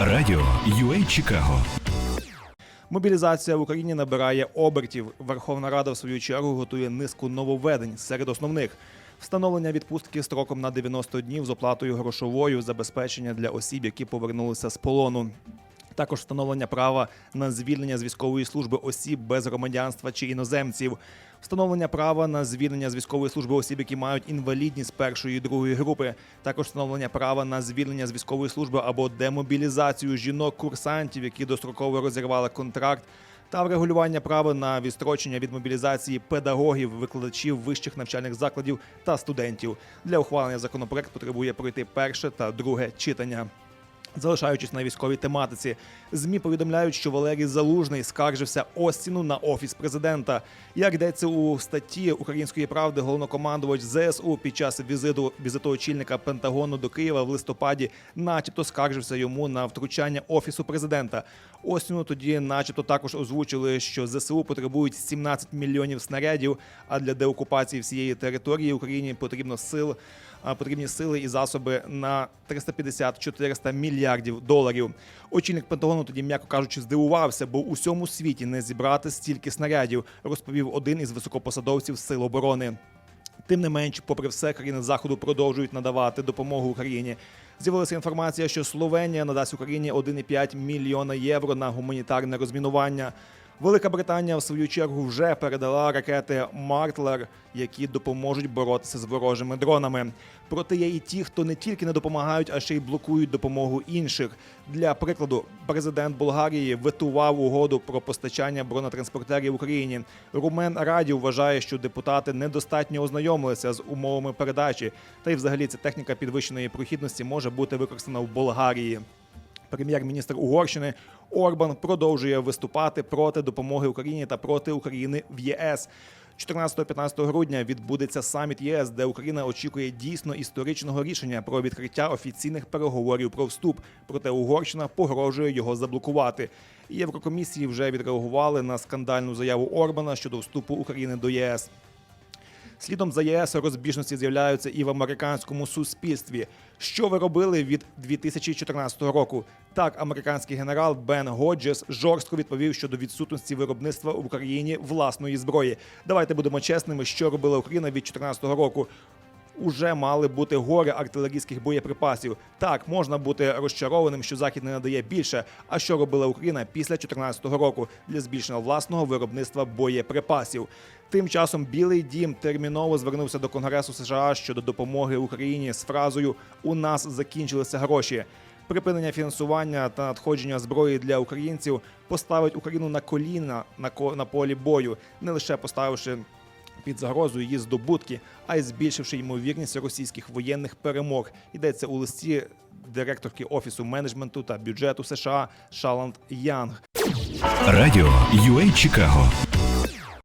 Радіо UA Чикаго Мобілізація в Україні набирає обертів. Верховна Рада, в свою чергу, готує низку нововведень серед основних. Встановлення відпустки строком на 90 днів з оплатою грошовою, забезпечення для осіб, які повернулися з полону. Також встановлення права на звільнення з військової служби осіб без громадянства чи іноземців, встановлення права на звільнення з військової служби осіб, які мають інвалідність першої і другої групи, також встановлення права на звільнення з військової служби або демобілізацію жінок-курсантів, які достроково розірвали контракт, та врегулювання права на відстрочення від мобілізації педагогів, викладачів вищих навчальних закладів та студентів. Для ухвалення законопроект потребує пройти перше та друге читання. Залишаючись на військовій тематиці, змі повідомляють, що Валерій Залужний скаржився Остіну на офіс президента. Як йдеться у статті Української правди, головнокомандувач ЗСУ під час візиту візиту очільника Пентагону до Києва в листопаді, начебто, скаржився йому на втручання офісу президента. Остіну тоді, начебто, також озвучили, що ЗСУ потребують 17 мільйонів снарядів. А для деокупації всієї території Україні потрібно сил потрібні сили і засоби на 350-400 мільярдів доларів. Очільник Пентагону тоді, м'яко кажучи, здивувався, бо у всьому світі не зібрати стільки снарядів, розповів один із високопосадовців сил оборони. Тим не менш, попри все, країни заходу продовжують надавати допомогу Україні. З'явилася інформація, що Словенія надасть Україні 1,5 мільйона євро на гуманітарне розмінування. Велика Британія в свою чергу вже передала ракети Мартлер, які допоможуть боротися з ворожими дронами. Проте є і ті, хто не тільки не допомагають, а ще й блокують допомогу інших. Для прикладу, президент Болгарії ветував угоду про постачання бронетранспортерів Україні. Румен Радів вважає, що депутати недостатньо ознайомилися з умовами передачі, та й взагалі ця техніка підвищеної прохідності може бути використана в Болгарії. Прем'єр-міністр Угорщини Орбан продовжує виступати проти допомоги Україні та проти України в ЄС. 14-15 грудня відбудеться саміт ЄС, де Україна очікує дійсно історичного рішення про відкриття офіційних переговорів про вступ. Проте Угорщина погрожує його заблокувати. Єврокомісії вже відреагували на скандальну заяву Орбана щодо вступу України до ЄС. Слідом за ЄС розбіжності з'являються і в американському суспільстві. Що ви робили від 2014 року? Так, американський генерал Бен Годжес жорстко відповів щодо відсутності виробництва в Україні власної зброї. Давайте будемо чесними, що робила Україна від 2014 року. Уже мали бути гори артилерійських боєприпасів. Так, можна бути розчарованим, що захід не надає більше. А що робила Україна після 2014 року для збільшення власного виробництва боєприпасів? Тим часом Білий Дім терміново звернувся до Конгресу США щодо допомоги Україні з фразою У нас закінчилися гроші. Припинення фінансування та надходження зброї для українців поставить Україну на коліна на ко- на полі бою, не лише поставивши під загрозу її здобутки, а й збільшивши ймовірність російських воєнних перемог. Йдеться у листі директорки офісу менеджменту та бюджету США Шаланд Янг. Радіо UA Чикаго